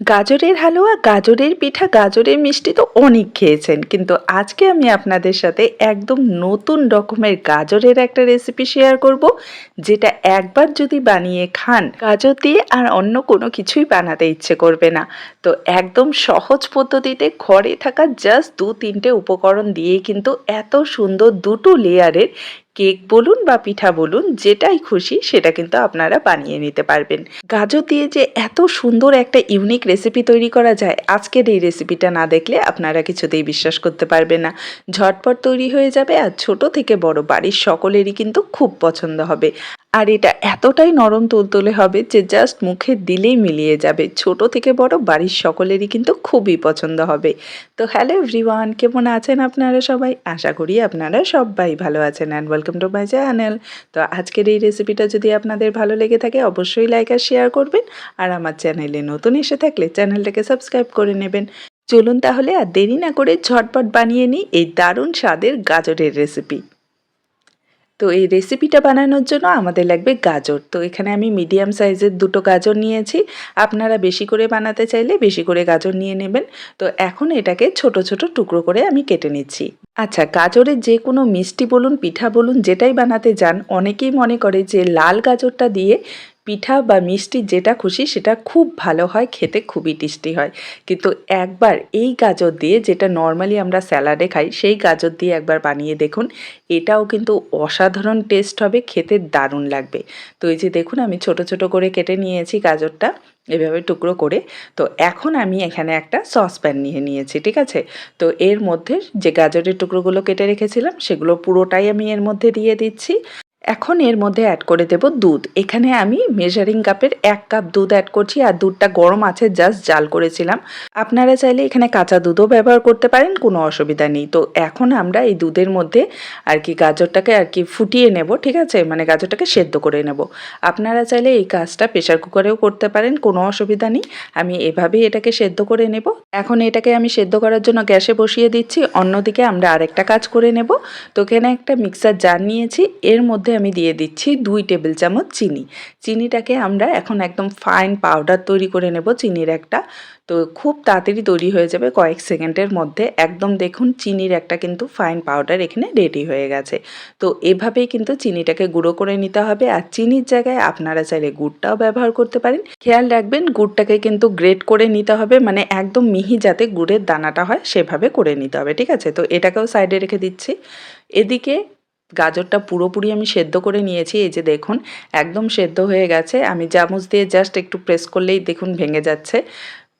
গাজরের হালুয়া, গাজরের পিঠা, গাজরের মিষ্টি তো অনেক খেয়েছেন। কিন্তু আজকে আমি আপনাদের সাথে একদম নতুন রকমের গাজরের একটা রেসিপি শেয়ার করব। যেটা একবার যদি বানিয়ে খান, গাজর দিয়ে আর অন্য কোনো কিছুই বানাতে ইচ্ছে করবে না। তো একদম সহজ পদ্ধতিতে ঘরে থাকা জাস্ট দু তিনটে উপকরণ দিয়েই কিন্তু এত সুন্দর দুটো লেয়ারের কেক বলুন বা পিঠা বলুন, যেটাই খুশি সেটা কিন্তু আপনারা বানিয়ে নিতে পারবেন। গাজর দিয়ে যে এত সুন্দর একটা ইউনিক রেসিপি তৈরি করা যায়, আজকের এই রেসিপিটা না দেখলে আপনারা কিছুতেই বিশ্বাস করতে পারবেন না। ঝটপট তৈরি হয়ে যাবে আর ছোট থেকে বড় বাড়ির সকলেরই কিন্তু খুব পছন্দ হবে। আর এটা এতটাই নরম তুলতুলে হবে যে জাস্ট মুখে দিলেই মিলিয়ে যাবে। ছোট থেকে বড় বাড়ির সকলেরই কিন্তু খুবই পছন্দ হবে। তো হ্যালো এভরিওয়ান কেমন আছেন আপনারা সবাই? আশা করি আপনারা সবাই ভালো আছেন and welcome to my channel তো আজকের এই রেসিপিটা যদি আপনাদের ভালো লেগে থাকে, অবশ্যই লাইক আর শেয়ার করবেন। আর আমার চ্যানেলে নতুন এসে থাকলে চ্যানেলটাকে সাবস্ক্রাইব করে নেবেন। চলুন তাহলে আর দেরি না করে ঝটপট বানিয়ে নিই এই দারুণ স্বাদের গাজরের রেসিপি তো এই রেসিপিটা বানানোর জন্য আমাদের লাগবে গাজর। তো এখানে আমি মিডিয়াম সাইজের দুটো গাজর নিয়েছি। আপনারা বেশি করে বানাতে চাইলে বেশি করে গাজর নিয়ে নেবেন। তো এখন এটাকে ছোট ছোট টুকরো করে আমি কেটে নিচ্ছি। আচ্ছা গাজরের যে কোনো মিষ্টি বলুন, পিঠা বলুন, যেটাই বানাতে যান, অনেকেই মনে করে যে লাল গাজরটা দিয়ে পিঠা বা মিষ্টি যেটা খুশি সেটা খুব ভালো হয়, খেতে খুবই টেস্টি হয়। কিন্তু একবার এই গাজর দিয়ে যেটা নর্মালি আমরা স্যালাডে খাই, সেই গাজর দিয়ে একবার বানিয়ে দেখুন, এটাও কিন্তু অসাধারণ টেস্ট হবে, খেতে দারুণ লাগবে। তো এই যে দেখুন, আমি ছোট ছোট করে কেটে নিয়েছি গাজরটা, এভাবে টুকরো করে। তো এখন আমি এখানে একটা সসপ্যান নিয়ে নিয়েছি, ঠিক আছে? তো এর মধ্যে যে গাজরের টুকরোগুলো কেটে রেখেছিলাম, সেগুলো পুরোটাই আমি এর মধ্যে দিয়ে দিচ্ছি। এখন এর মধ্যে অ্যাড করে দেব দুধ। এখানে আমি মেজারিং কাপের এক কাপ দুধ অ্যাড করছি আর দুধটা গরম আছে জাস্ট জাল করেছিলাম। আপনারা চাইলে এখানে কাঁচা দুধও ব্যবহার করতে পারেন, কোনো অসুবিধা নেই। তো এখন আমরা এই দুধের মধ্যে আর কি গাজরটাকে আর কি ফুটিয়ে নেব, ঠিক আছে? মানে গাজরটাকে সেদ্ধ করে নেব। আপনারা চাইলে এই কাজটা প্রেশার কুকারেও করতে পারেন, কোনো অসুবিধা নেই। আমি এভাবেই এটাকে সেদ্ধ করে নেব। এখন এটাকে আমি সেদ্ধ করার জন্য গ্যাসে বসিয়ে দিচ্ছি। অন্যদিকে আমরা আরেকটা কাজ করে নেব। তো এখানে একটা মিক্সার জার নিয়েছি। এর মধ্যে আমি দিয়ে দিচ্ছি দুই টেবিল চামচ চিনি। চিনিটাকে আমরা এখন একদম ফাইন পাউডার তৈরি করে নেব চিনির একটা। তো খুব তাড়াতাড়ি তৈরি হয়ে যাবে কয়েক সেকেন্ডের মধ্যে। একদম দেখুন চিনির একটা কিন্তু ফাইন পাউডার এখানে রেডি হয়ে গেছে। তো এভাবেই কিন্তু চিনিটাকে গুঁড়ো করে নিতে হবে আর চিনির জায়গায় আপনারা চাইলে গুড়টাও ব্যবহার করতে পারেন। খেয়াল রাখবেন গুড়টাকে কিন্তু গ্রেট করে নিতে হবে মানে একদম মিহি যাতে গুড়ের দানাটা হয় সেভাবে করে নিতে হবে, ঠিক আছে? তো এটাকেও সাইডে রেখে দিচ্ছি। এদিকে গাজরটা পুরোপুরি আমি সেদ্ধ করে নিয়েছি। এই যে দেখুন, একদম সেদ্ধ হয়ে গেছে। আমি চামচ দিয়ে জাস্ট একটু প্রেস করলেই দেখুন ভেঙে যাচ্ছে।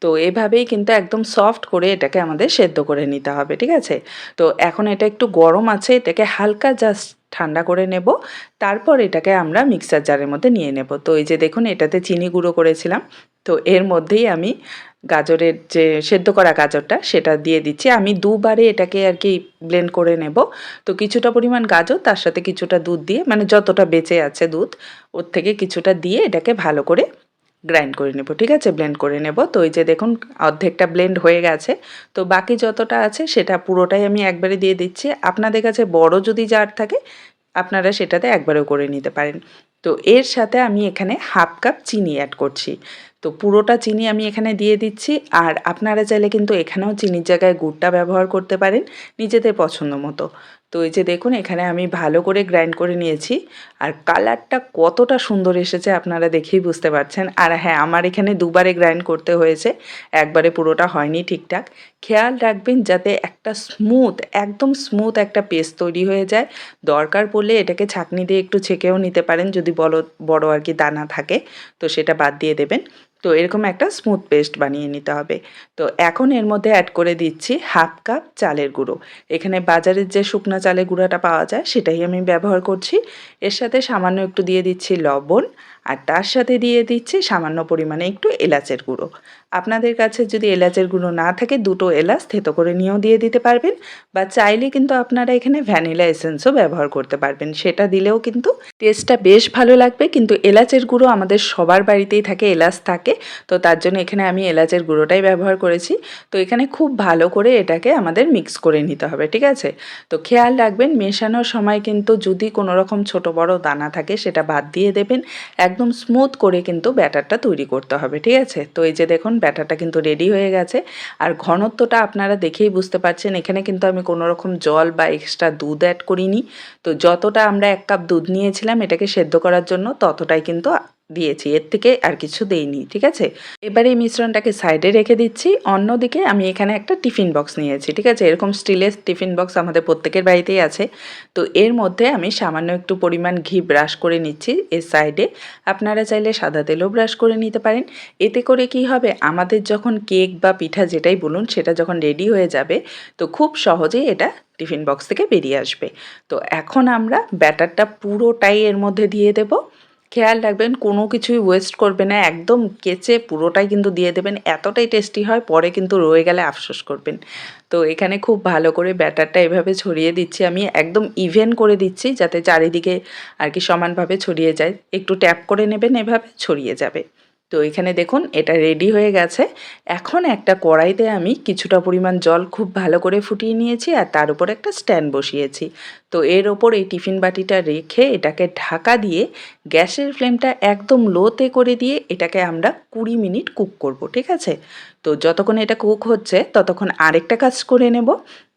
তো এভাবেই কিন্তু একদম সফট করে এটাকে আমাদের সেদ্ধ করে নিতে হবে, ঠিক আছে? তো এখন এটা একটু গরম আছে, এটাকে হালকা জাস্ট ঠান্ডা করে নেব। তারপর এটাকে আমরা মিক্সার জারের মধ্যে নিয়ে নেব। তো এই যে দেখুন, এটাতে চিনি গুঁড়ো করেছিলাম। তো এর মধ্যেই আমি গাজরের যে সেদ্ধ করা গাজরটা, সেটা দিয়ে দিচ্ছি। আমি দুবারে এটাকে আর কি ব্লেন্ড করে নেব। তো কিছুটা পরিমাণ গাজর, তার সাথে কিছুটা দুধ দিয়ে মানে যতটা বেঁচে আছে দুধ, ওর থেকে কিছুটা দিয়ে এটাকে ভালো করে গ্রাইন্ড করে নেব, ঠিক আছে? ব্লেন্ড করে নেব। তো এই যে দেখুন, অর্ধেকটা ব্লেন্ড হয়ে গেছে। তো বাকি যতটা আছে, সেটা পুরোটাই আমি একবারে দিয়ে দিচ্ছি। আপনাদের কাছে বড় যদি জার থাকে, আপনারা সেটাতে একবারেও করে নিতে পারেন। তো এর সাথে আমি এখানে হাফ কাপ চিনি অ্যাড করছি। তো পুরোটা চিনি আমি এখানে দিয়ে দিচ্ছি। আর আপনারা চাইলে কিন্তু এখানেও চিনির জায়গায় গুড়টা ব্যবহার করতে পারেন নিজেদের পছন্দ মতো। তো এই যে দেখুন, এখানে আমি ভালো করে গ্রাইন্ড করে নিয়েছি। আর কালারটা কতটা সুন্দর এসেছে আপনারা দেখেই বুঝতে পারছেন। আর হ্যাঁ আমার এখানে দুবারে গ্রাইন্ড করতে হয়েছে। একবারে পুরোটা হয়নি ঠিকঠাক। খেয়াল রাখবেন যাতে একটা স্মুথ, একদম স্মুথ একটা পেস্ট তৈরি হয়ে যায়। দরকার পড়লে এটাকে ছাঁকনি দিয়ে একটু ছেঁকেও নিতে পারেন যদি বড় বড় আর কি দানা থাকে। তো সেটা বাদ দিয়ে দেবেন। তো এরকম একটা স্মুথ পেস্ট বানিয়ে নিতে হবে। তো এখন এর মধ্যে অ্যাড করে দিচ্ছি হাফ কাপ চালের গুঁড়ো। এখানে বাজারের যে শুকনো চালের গুঁড়োটা পাওয়া যায়, সেটাই আমি ব্যবহার করছি। এর সাথে সামান্য একটু দিয়ে দিচ্ছি লবণ আর তার সাথে দিয়ে দিচ্ছি সামান্য পরিমাণে একটু এলাচের গুঁড়ো। আপনাদের কাছে যদি এলাচের গুঁড়ো না থাকে, দুটো এলাচ থেতো করে নিয়েও দিয়ে দিতে পারবেন বা চাইলে কিন্তু আপনারা এখানে ভ্যানিলা এসেন্সও ব্যবহার করতে পারবেন। সেটা দিলেও কিন্তু টেস্টটা বেশ ভালো লাগবে। কিন্তু এলাচের গুঁড়ো আমাদের সবার বাড়িতেই থাকে, এলাচ থাকে। তো তার জন্য এখানে আমি এলাচের গুঁড়োটাই ব্যবহার করেছি। তো এখানে খুব ভালো করে এটাকে আমাদের মিক্স করে নিতে হবে, ঠিক আছে? তো খেয়াল রাখবেন, মেশানোর সময় কিন্তু যদি কোনো রকম ছোট বড় দানা থাকে, সেটা বাদ দিয়ে দেবেন। এক একদম স্মুথ করে কিন্তু ব্যাটারটা তৈরি করতে হবে, ঠিক আছে? তো এই যে দেখুন ব্যাটারটা কিন্তু রেডি হয়ে গেছে। আর ঘনত্বটা আপনারা দেখেই বুঝতে পারছেন, এখানে কিন্তু আমি কোনো রকম জল বা এক্সট্রা দুধ অ্যাড করিনি। তো যতটা আমরা এক কাপ দুধ নিয়েছিলাম এটাকে সেদ্ধ করার জন্য ততটাই কিন্তু দিয়েছি। এর থেকে আর কিছু দেইনি, ঠিক আছে? এবারে এই মিশ্রণটাকে সাইডে রেখে দিচ্ছি। অন্যদিকে আমি এখানে একটা টিফিন বক্স নিয়েছি, ঠিক আছে? এরকম স্টিলের টিফিন বক্স আমাদের প্রত্যেকের বাড়িতেই আছে। তো এর মধ্যে আমি সামান্য একটু পরিমাণ ঘি ব্রাশ করে নিচ্ছি এর সাইডে। আপনারা চাইলে সাদা তেলও ব্রাশ করে নিতে পারেন। এতে করে কি হবে? আমাদের যখন কেক বা পিঠা যেটাই বলুন, সেটা যখন রেডি হয়ে যাবে, তো খুব সহজেই এটা টিফিন বক্স থেকে বেরিয়ে আসবে। তো এখন আমরা ব্যাটারটা পুরোটাই এর মধ্যে দিয়ে দেবো। খেয়াল রাখবেন, কোনো কিছুই ওয়েস্ট করবে না, একদম কেচে পুরোটাই কিন্তু দিয়ে দেবেন, এতটাই টেস্টি হয়, পরে কিন্তু রয়ে গেলে আফসোস করবেন। তো এখানে খুব ভালো করে ব্যাটারটা এভাবে ছড়িয়ে দিচ্ছি আমি, একদম ইভেন করে দিচ্ছি, যাতে চারিদিকে আর কি সমানভাবে ছড়িয়ে যায়। একটু ট্যাপ করে নেবেন, এভাবে ছড়িয়ে যাবে। তো এখানে দেখুন, এটা রেডি হয়ে গেছে। এখন একটা কড়াইতে আমি কিছুটা পরিমাণ জল খুব ভালো করে ফুটিয়ে নিয়েছি আর তার উপর একটা স্ট্যান্ড বসিয়েছি। তো এর ওপর এই টিফিন বাটিটা রেখে এটাকে ঢাকা দিয়ে গ্যাসের ফ্লেমটা একদম লোতে করে দিয়ে এটাকে আমরা কুড়ি মিনিট কুক করব, ঠিক আছে? তো যতক্ষণ এটা কুক হচ্ছে, ততক্ষণ আরেকটা কাজ করে নেব।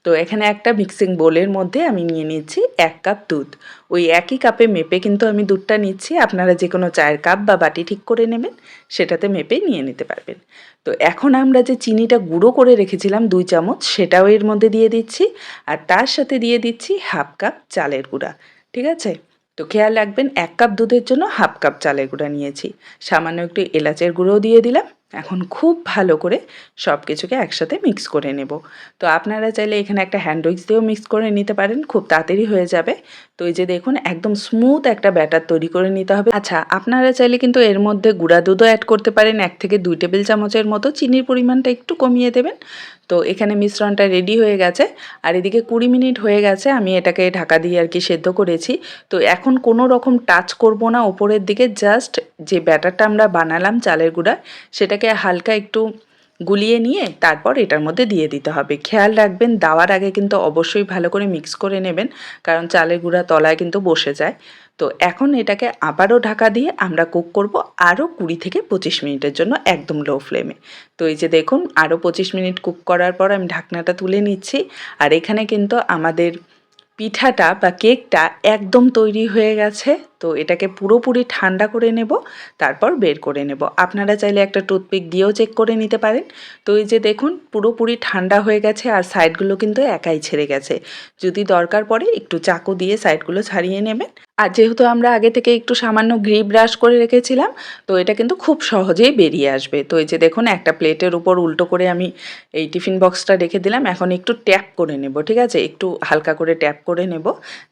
তো এখানে একটা মিক্সিং বোলের মধ্যে আমি নিয়ে নিচ্ছি এক কাপ দুধ। ওই একই কাপে মেপে কিন্তু আমি দুধটা নিচ্ছি, আপনারা যে কোনো চায়ের কাপ বা বাটি ঠিক করে নেবেন, সেটাতে মেপে নিয়ে নিতে পারবেন। তো এখন আমরা যে চিনিটা গুঁড়ো করে রেখেছিলাম দুই চামচ, সেটাও এর মধ্যে দিয়ে দিচ্ছি, আর তার সাথে দিয়ে দিচ্ছি হাফ কাপ চালের গুঁড়া, ঠিক আছে? তো খেয়াল রাখবেন, এক কাপ দুধের জন্য হাফ কাপ চালের গুঁড়া নিয়েছি। সামান্য একটু এলাচের গুঁড়োও দিয়ে দিলাম। এখন খুব ভালো করে সব কিছুকে একসাথে মিক্স করে নেব। তো আপনারা চাইলে এখানে একটা হ্যান্ড উইক্স দিয়েও মিক্স করে নিতে পারেন, খুব তাড়াতাড়ি হয়ে যাবে। তো এই যে দেখুন, একদম স্মুথ একটা ব্যাটার তৈরি করে নিতে হবে। আচ্ছা আপনারা চাইলে কিন্তু এর মধ্যে গুঁড়া দুধও অ্যাড করতে পারেন, এক থেকে দুই টেবিল চামচের মতো। চিনির পরিমাণটা একটু কমিয়ে দেবেন। তো এখানে মিশ্রণটা রেডি হয়ে গেছে। আর এদিকে কুড়ি মিনিট হয়ে গেছে, আমি এটাকে ঢাকা দিয়ে আর কি সেদ্ধ করেছি। তো এখন কোনো রকম টাচ করব না, ওপরের দিকে জাস্ট যে ব্যাটারটা আমরা বানালাম চালের গুঁড়া, সেটাকে হালকা একটু গুলিয়ে নিয়ে তারপর এটার মধ্যে দিয়ে দিতে হবে। খেয়াল রাখবেন, দেওয়ার আগে কিন্তু অবশ্যই ভালো করে মিক্স করে নেবেন, কারণ চালের গুঁড়া তলায় কিন্তু বসে যায়। তো এখন এটাকে আবারও ঢাকা দিয়ে আমরা কুক করব আরও কুড়ি থেকে পঁচিশ মিনিটের জন্য একদম লো ফ্লেমে তো এই যে দেখুন, আরও পঁচিশ মিনিট কুক করার পর আমি ঢাকনাটা তুলে নিচ্ছি। আর এখানে কিন্তু আমাদের পিঠাটা বা কেকটা একদম তৈরি হয়ে গেছে। তো এটাকে পুরোপুরি ঠান্ডা করে নেব, তারপর বের করে নেব। আপনারা চাইলে একটা টুথপিক দিয়েও চেক করে নিতে পারেন। তো এই যে দেখুন, পুরোপুরি ঠান্ডা হয়ে গেছে আর সাইডগুলো কিন্তু একাই ছেড়ে গেছে। যদি দরকার পড়ে একটু চাকু দিয়ে সাইডগুলো ছাড়িয়ে নেবেন। আর যেহেতু আমরা আগে থেকে একটু সামান্য ঘি ব্রাশ করে রেখেছিলাম, তো এটা কিন্তু খুব সহজেই বেরিয়ে আসবে। তো এই যে দেখুন, একটা প্লেটের উপর উল্টো করে আমি এই টিফিন বক্সটা রেখে দিলাম। এখন একটু ট্যাপ করে নেব, ঠিক আছে? একটু হালকা করে ট্যাপ করে নেব,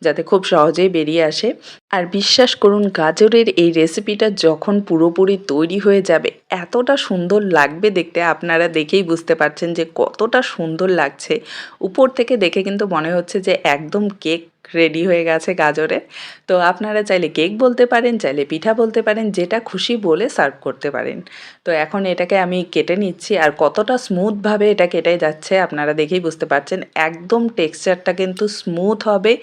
যাতে খুব সহজেই বেরিয়ে আসে। আর বিশ্বাস করুন, গাজরের এই রেসিপিটা যখন পুরোপুরি তৈরি হয়ে যাবে, এতটা সুন্দর লাগবে দেখতে। আপনারা দেখেই বুঝতে পারছেন যে কতটা সুন্দর লাগছে। উপর থেকে দেখে কিন্তু মনে হচ্ছে যে একদম কেক রেডি হয়ে গেছে গাজরের তো আপনারা চাইলে কেক বলতে পারেন, চাইলে পিঠা বলতে পারেন, যেটা খুশি বলে সার্ভ করতে পারেন। তো এখন এটাকে আমি কেটে নিচ্ছি আর কতটা স্মুথভাবে এটা কেটে যাচ্ছে আপনারা দেখেই বুঝতে পারছেন, একদম টেক্সচারটা কিন্তু স্মুথ হবে,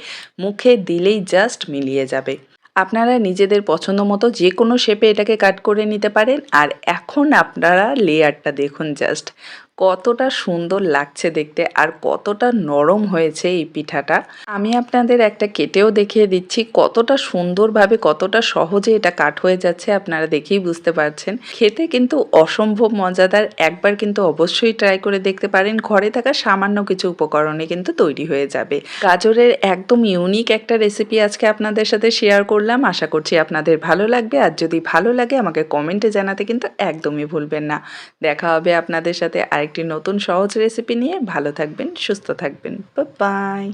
মুখে দিলেই জাস্ট মিলিয়ে যাবে। আপনারা নিজেদের পছন্দ মতো যে কোনো শেপে এটাকে কাট করে নিতে পারেন আর এখন আপনারা লেয়ারটা দেখুন জাস্ট কতটা সুন্দর লাগছে দেখতে আর কতটা নরম হয়েছে এই পিঠাটা। আমি আপনাদের একটা কেটেও দেখিয়ে দিচ্ছি কতটা সুন্দরভাবে, কতটা সহজে এটা কাট হয়ে যাচ্ছে, আপনারা দেখেই বুঝতে পারছেন। খেতে কিন্তু অসম্ভব মজাদার, একবার কিন্তু অবশ্যই ট্রাই করে দেখতে পারেন। ঘরে থাকা সামান্য কিছু উপকরণে কিন্তু তৈরি হয়ে যাবে। গাজরের একদম ইউনিক একটা রেসিপি আজকে আপনাদের সাথে শেয়ার করলাম। আশা করছি আপনাদের ভালো লাগবে। আর যদি ভালো লাগে, আমাকে কমেন্টে জানাতে কিন্তু একদমই ভুলবেন না। দেখা হবে আপনাদের সাথে আর আরেকটি নতুন সহজ রেসিপি নিয়ে ভালো থাকবেন সুস্থ থাকবেন। বাই